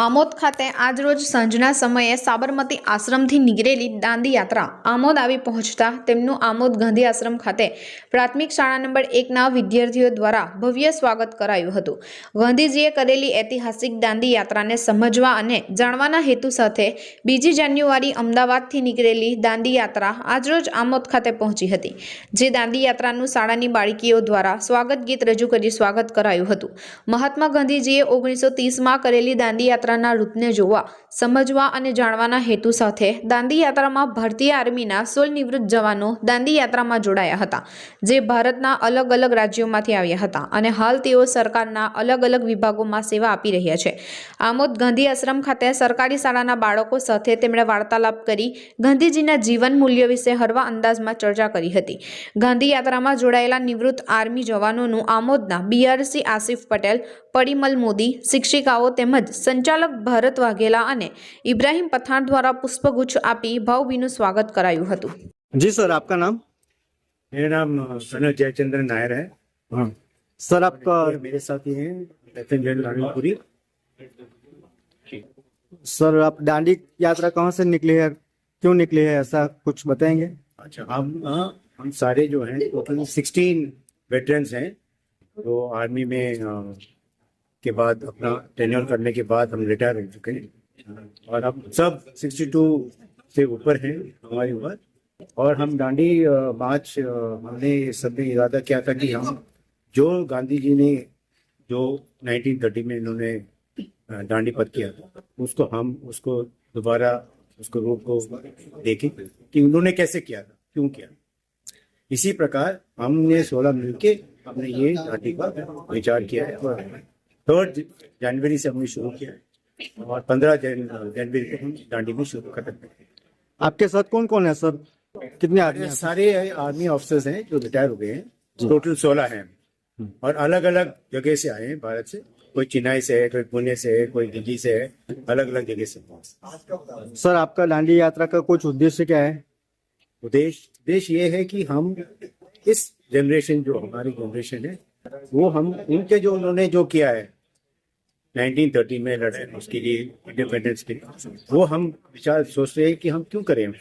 આમોદ ખાતે આજરોજ સાંજના સમયે સાબરમતી આશ્રમથી નીકળેલી દાંડી યાત્રા આમોદ આવી પહોંચતા તેમનું આમોદ ગાંધી આશ્રમ ખાતે પ્રાથમિક શાળા નંબર એકના વિદ્યાર્થીઓ દ્વારા ભવ્ય સ્વાગત કરાયું હતું. ગાંધીજીએ કરેલી ઐતિહાસિક દાંડી યાત્રાને સમજવા અને જાણવાના હેતુ સાથે બીજી જાન્યુઆરી અમદાવાદથી નીકળેલી દાંડી યાત્રા આજરોજ આમોદ ખાતે પહોંચી હતી, જે દાંડી યાત્રાનું શાળાની બાળકીઓ દ્વારા સ્વાગત ગીત રજૂ કરી સ્વાગત કરાયું હતું. મહાત્મા ગાંધીજીએ ઓગણીસો ત્રીસમાં કરેલી દાંડી યાત્રાના રૂપને જોવા, સમજવા અને જાણવાના હેતુ સાથે દાંડી યાત્રામાં ભારતીય આર્મીના નિવૃત્ત જવાનો દાંડી યાત્રામાં જોડાયા હતા, જે ભારતના અલગ અલગ રાજ્યોમાંથી આવ્યા હતા અને હાલ તેઓ સરકારના અલગ અલગ વિભાગોમાં સેવા આપી રહ્યા છે. આમોદ ગાંધી આશ્રમ ખાતે સરકારી શાળાના બાળકો સાથે તેમણે વાર્તાલાપ કરી ગાંધીજીના જીવન મૂલ્ય વિશે હળવા અંદાજમાં ચર્ચા કરી હતી. ગાંધી યાત્રામાં જોડાયેલા નિવૃત્ત આર્મી જવાનોનું આમોદના બીઆરસી આસિફ પટેલ પડીમલ મોદી, શિક્ષિકાઓ તેમજ સંચાલક ભારત વાઘેલા અને ઇબ્રાહિમ પઠાણ દ્વારા પુષ્પગુચ્છ આપી ભાવભીનું સ્વાગત કરાયું હતું जी सर आपका नाम मेरा नाम सनत जयचंद्र नायर है हाँ सर आपका और मेरे साथी हैं नितिन जैन रानीपुरी सर आप दांडी यात्रा कहाँ से निकली है क्यों निकली है ऐसा कुछ बताएंगे अच्छा हम हाँ, हम सारे जो हैं टोटल सिक्सटीन वेटरन्स हैं तो आर्मी में अ, के बाद अपना टेन्योर करने के बाद हम रिटायर हो चुके हैं। और हम सब 62 से ऊपर हैं हमारी उम्र। और हम अ, मार्च हमने इस सब में इरादा किया था कि हम जो गांधी जी ने जो 1930 में इन्होंने दांडी पद किया था उसको हम उसको दोबारा उसको रूप को देखें कि उन्होंने कैसे किया था क्यों किया इसी प्रकार हमने सोलह मिलके हमने ये दांडी का विचार किया है। थर्ड जनवरी से हमने शुरू किया है और पंद्रह जनवरी को हम दांडी में शुरू खत्म करेंगे आपके साथ कौन कौन है सर? कितने आदमी सारे आर्मी ऑफिसर्स हैं जो रिटायर हो गए हैं। टोटल सोलह हैं। और अलग अलग जगह से आए हैं भारत से। कोई चेन्नई से है कोई पुणे से है कोई दिल्ली से है। अलग अलग जगह से सर आपका दांडी यात्रा का कुछ उद्देश्य क्या है? उद्देश्य उद्देश्य ये है कि हम इस जनरेशन जो हमारी जनरेशन है वो हम उनके जो उन्होंने जो किया है 1930 में लड़े उसके लिए इंडिपेंडेंस के वो हम विचार सोच रहे हैं कि हम क्यों करें?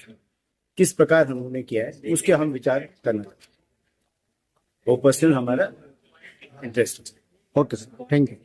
किस प्रकार हम उन्होंने किया है? उसके हम विचार करना वो पर्सनल हमारा interest okay sir thank you